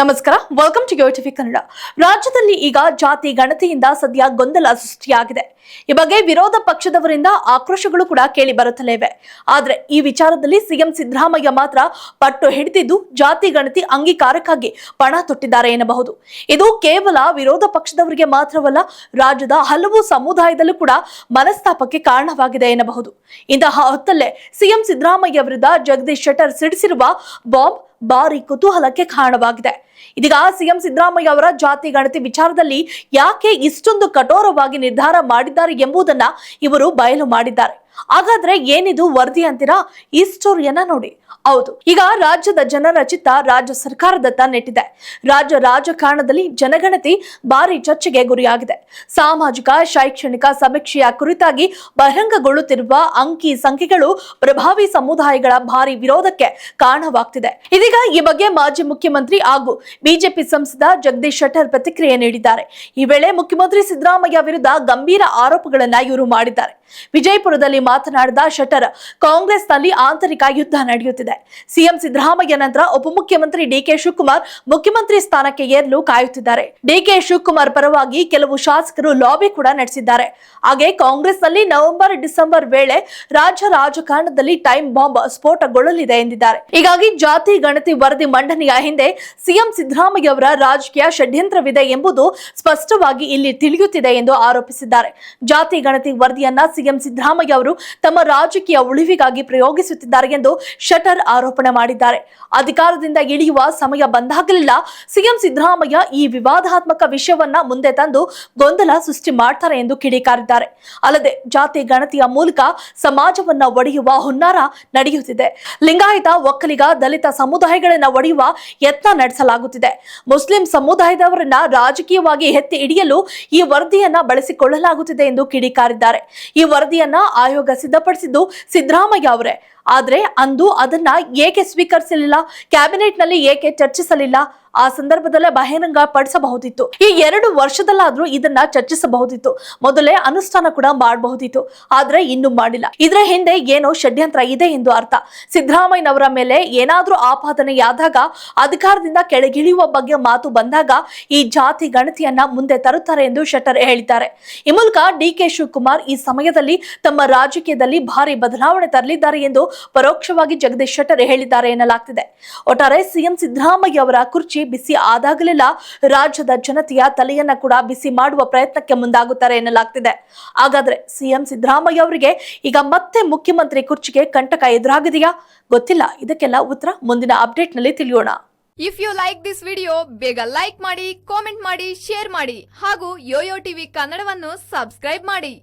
ನಮಸ್ಕಾರ welcome to TV Kannada ರಾಜ್ಯದಲ್ಲಿ ಈಗ ಜಾತಿ ಗಣತಿಯಿಂದ ಸದ್ಯ ಗೊಂದಲ ಸೃಷ್ಟಿಯಾಗಿದೆ. ಈ ಬಗ್ಗೆ ವಿರೋಧ ಪಕ್ಷದವರಿಂದ ಆಕ್ರೋಶಗಳು ಕೂಡ ಕೇಳಿ ಬರುತ್ತಲೇ ಇವೆ. ಆದ್ರೆ ಈ ವಿಚಾರದಲ್ಲಿ ಸಿಎಂ ಸಿದ್ದರಾಮಯ್ಯ ಮಾತ್ರ ಪಟ್ಟು ಹಿಡಿದಿದ್ದು ಜಾತಿ ಗಣತಿ ಅಂಗೀಕಾರಕ್ಕಾಗಿ ಪಣ ತೊಟ್ಟಿದ್ದಾರೆ ಎನ್ನಬಹುದು. ಇದು ಕೇವಲ ವಿರೋಧ ಪಕ್ಷದವರಿಗೆ ಮಾತ್ರವಲ್ಲ, ರಾಜ್ಯದ ಹಲವು ಸಮುದಾಯದಲ್ಲೂ ಕೂಡ ಮನಸ್ತಾಪಕ್ಕೆ ಕಾರಣವಾಗಿದೆ ಎನ್ನಬಹುದು. ಇಂತಹ ಹೊತ್ತಲ್ಲೇ ಸಿಎಂ ಸಿದ್ದರಾಮಯ್ಯ ವಿರುದ್ಧ ಜಗದೀಶ್ ಶೆಟ್ಟರ್ ಸಿಡಿಸಿರುವ ಬಾಂಬ್ ಭಾರಿ ಕುತೂಹಲಕ್ಕೆ ಕಾರಣವಾಗಿದೆ. ಇದೀಗ ಸಿಎಂ ಸಿದ್ದರಾಮಯ್ಯ ಅವರ ಜಾತಿ ಗಣತಿ ವಿಚಾರದಲ್ಲಿ ಯಾಕೆ ಇಷ್ಟೊಂದು ಕಠೋರವಾಗಿ ನಿರ್ಧಾರ ಮಾಡಿದ್ದಾರೆ ಎಂಬುದನ್ನ ಇವರು ಬಯಲು ಮಾಡಿದ್ದಾರೆ. ಹಾಗಾದ್ರೆ ಏನಿದು ವರದಿ ಅಂತೀರಾ? ಈ ಸ್ಟೋರಿಯನ್ನ ನೋಡಿ. ಹೌದು, ಈಗ ರಾಜ್ಯದ ಜನರ ಚಿತ್ತ ರಾಜ್ಯ ಸರ್ಕಾರದತ್ತ ನೆಟ್ಟಿದೆ. ರಾಜ್ಯ ರಾಜಕಾರಣದಲ್ಲಿ ಜನಗಣತಿ ಭಾರಿ ಚರ್ಚೆಗೆ ಗುರಿಯಾಗಿದೆ. ಸಾಮಾಜಿಕ, ಶೈಕ್ಷಣಿಕ ಸಮೀಕ್ಷೆಯ ಕುರಿತಾಗಿ ಬಹಿರಂಗಗೊಳ್ಳುತ್ತಿರುವ ಅಂಕಿ ಸಂಖ್ಯೆಗಳು ಪ್ರಭಾವಿ ಸಮುದಾಯಗಳ ಭಾರಿ ವಿರೋಧಕ್ಕೆ ಕಾರಣವಾಗ್ತಿದೆ. ಇದೀಗ ಈ ಬಗ್ಗೆ ಮಾಜಿ ಮುಖ್ಯಮಂತ್ರಿ ಹಾಗೂ ಬಿಜೆಪಿ ಸಂಸದ ಜಗದೀಶ್ ಶೆಟ್ಟರ್ ಪ್ರತಿಕ್ರಿಯೆ ನೀಡಿದ್ದಾರೆ. ಈ ವೇಳೆ ಮುಖ್ಯಮಂತ್ರಿ ಸಿದ್ದರಾಮಯ್ಯ ವಿರುದ್ಧ ಗಂಭೀರ ಆರೋಪಗಳನ್ನ ಇವರು ಮಾಡಿದ್ದಾರೆ. ವಿಜಯಪುರದಲ್ಲಿ ಮಾತನಾಡಿದ ಶೆಟ್ಟರ್, ಕಾಂಗ್ರೆಸ್ನಲ್ಲಿ ಆಂತರಿಕ ಯುದ್ಧ ನಡೆಯುತ್ತಿದೆ. ಸಿಎಂ ಸಿದ್ದರಾಮಯ್ಯ ನಂತರ ಉಪಮುಖ್ಯಮಂತ್ರಿ ಡಿಕೆ ಶಿವಕುಮಾರ್ ಮುಖ್ಯಮಂತ್ರಿ ಸ್ಥಾನಕ್ಕೆ ಏರಲು ಕಾಯುತ್ತಿದ್ದಾರೆ. ಡಿಕೆ ಶಿವಕುಮಾರ್ ಪರವಾಗಿ ಕೆಲವು ಶಾಸಕರು ಲಾಬಿ ಕೂಡ ನಡೆಸಿದ್ದಾರೆ. ಹಾಗೆ ಕಾಂಗ್ರೆಸ್ನಲ್ಲಿ ನವೆಂಬರ್, ಡಿಸೆಂಬರ್ ವೇಳೆ ರಾಜ್ಯ ರಾಜಕಾರಣದಲ್ಲಿ ಟೈಮ್ ಬಾಂಬ್ ಸ್ಫೋಟಗೊಳ್ಳಲಿದೆ ಎಂದಿದ್ದಾರೆ. ಹೀಗಾಗಿ ಜಾತಿ, ಗಣತಿ, ವರದಿ ಮಂಡನೆಯ ಹಿಂದೆ ಸಿಎಂ ಸಿದ್ದರಾಮಯ್ಯ ಅವರ ರಾಜಕೀಯ ಷಡ್ಯಂತ್ರವಿದೆ ಎಂಬುದು ಸ್ಪಷ್ಟವಾಗಿ ಇಲ್ಲಿ ತಿಳಿಯುತ್ತಿದೆ ಎಂದು ಆರೋಪಿಸಿದ್ದಾರೆ. ಜಾತಿ, ಗಣತಿ, ವರದಿಯನ್ನ ಸಿಎಂ ಸಿದ್ದರಾಮಯ್ಯ ಅವರು ತಮ್ಮ ರಾಜಕೀಯ ಉಳಿವಿಗಾಗಿ ಪ್ರಯೋಗಿಸುತ್ತಿದ್ದಾರೆ ಎಂದು ಶಟರ್ ಆರೋಪಣೆ ಮಾಡಿದ್ದಾರೆ. ಅಧಿಕಾರದಿಂದ ಇಳಿಯುವ ಸಮಯ ಬಂದಾಗಲಿಲ್ಲ ಸಿಎಂ ಸಿದ್ದರಾಮಯ್ಯ ಈ ವಿವಾದಾತ್ಮಕ ವಿಷಯವನ್ನ ಮುಂದೆ ತಂದು ಗೊಂದಲ ಸೃಷ್ಟಿ ಮಾಡ್ತಾರೆ ಎಂದು ಕಿಡಿಕಾರಿದ್ದಾರೆ. ಅಲ್ಲದೆ ಜಾತಿ ಗಣತಿಯ ಮೂಲಕ ಸಮಾಜವನ್ನ ಒಡೆಯುವ ಹುನ್ನಾರ ನಡೆಯುತ್ತಿದೆ. ಲಿಂಗಾಯತ ಒಕ್ಕಲಿಗ, ದಲಿತ ಸಮುದಾಯಗಳನ್ನ ಒಡೆಯುವ ಯತ್ನ ನಡೆಸಲಾಗುತ್ತಿದೆ. ಮುಸ್ಲಿಂ ಸಮುದಾಯದವರನ್ನ ರಾಜಕೀಯವಾಗಿ ಎತ್ತಿ ಹಿಡಿಯಲು ಈ ವರದಿಯನ್ನ ಬಳಸಿಕೊಳ್ಳಲಾಗುತ್ತಿದೆ ಎಂದು ಕಿಡಿಕಾರಿದ್ದಾರೆ. ಈ ವರದಿಯನ್ನ ಆಯೋಗ ಸಿದ್ಧಪಡಿಸಿದ್ದು ಸಿದ್ದರಾಮಯ್ಯ ಅವರೇ. ಆದ್ರೆ ಅಂದು ಅದನ್ನ ಏಕೆ ಸ್ವೀಕರಿಸಲಿಲ್ಲ ಕ್ಯಾಬಿನೆಟ್ನಲ್ಲಿ ಏಕೆ ಚರ್ಚಿಸಲಿಲ್ಲ, ಆ ಸಂದರ್ಭದಲ್ಲೇ ಬಹಿರಂಗ ಪಡಿಸಬಹುದಿತ್ತು. ಈ ಎರಡು ವರ್ಷದಲ್ಲಾದ್ರೂ ಇದನ್ನ ಚರ್ಚಿಸಬಹುದಿತ್ತು. ಮೊದಲೇ ಅನುಷ್ಠಾನ ಕೂಡ ಮಾಡಬಹುದಿತ್ತು. ಆದ್ರೆ ಇನ್ನು ಮಾಡಿಲ್ಲ. ಇದರ ಹಿಂದೆ ಏನೋ ಷಡ್ಯಂತ್ರ ಇದೆ ಎಂದು ಅರ್ಥ. ಸಿದ್ದರಾಮಯ್ಯನವರ ಮೇಲೆ ಏನಾದ್ರೂ ಆಪಾದನೆಯಾದಾಗ ಅಧಿಕಾರದಿಂದ ಕೆಳಗಿಳಿಯುವ ಬಗ್ಗೆ ಮಾತು ಬಂದಾಗ ಈ ಜಾತಿ ಗಣತಿಯನ್ನ ಮುಂದೆ ತರುತ್ತಾರೆ ಎಂದು ಶೆಟ್ಟರ್ ಹೇಳಿದ್ದಾರೆ. ಈ ಮೂಲಕ ಡಿ ಕೆ ಶಿವಕುಮಾರ್ ಈ ಸಮಯದಲ್ಲಿ ತಮ್ಮ ರಾಜಕೀಯದಲ್ಲಿ ಭಾರಿ ಬದಲಾವಣೆ ತರಲಿದ್ದಾರೆ ಎಂದು ಪರೋಕ್ಷವಾಗಿ ಜಗದೀಶ್ ಶೆಟ್ಟರ್ ಹೇಳಿದ್ದಾರೆ ಎನ್ನಲಾಗ್ತಿದೆ. ಒಟ್ಟಾರೆ ಸಿಎಂ ಸಿದ್ದರಾಮಯ್ಯ ಅವರ ಕುರ್ಚಿ ಬಿಸಿ ಆದಾಗಲೆಲ್ಲ ರಾಜ್ಯದ ಜನತೆಯ ತಲೆಯನ್ನ ಕೂಡ ಬಿಸಿ ಮಾಡುವ ಪ್ರಯತ್ನಕ್ಕೆ ಮುಂದಾಗುತ್ತಾರೆ ಎನ್ನಲಾಗ್ತಿದೆ. ಹಾಗಾದ್ರೆ ಸಿಎಂ ಸಿದ್ದರಾಮಯ್ಯ ಅವರಿಗೆ ಈಗ ಮತ್ತೆ ಮುಖ್ಯಮಂತ್ರಿ ಕುರ್ಚಿಗೆ ಕಂಟಕ ಎದುರಾಗಿದೆಯಾ? ಗೊತ್ತಿಲ್ಲ. ಇದಕ್ಕೆಲ್ಲ ಉತ್ತರ ಮುಂದಿನ ಅಪ್ಡೇಟ್ನಲ್ಲಿ ತಿಳಿಯೋಣ. If you like this video ಬೇಗ ಲೈಕ್ ಮಾಡಿ ಕಾಮೆಂಟ್ ಮಾಡಿ ಶೇರ್ ಮಾಡಿ ಹಾಗೂ ಯೋಯೋ ಟಿವಿ ಕನ್ನಡವನ್ನು ಸಬ್ಸ್ಕ್ರೈಬ್ ಮಾಡಿ.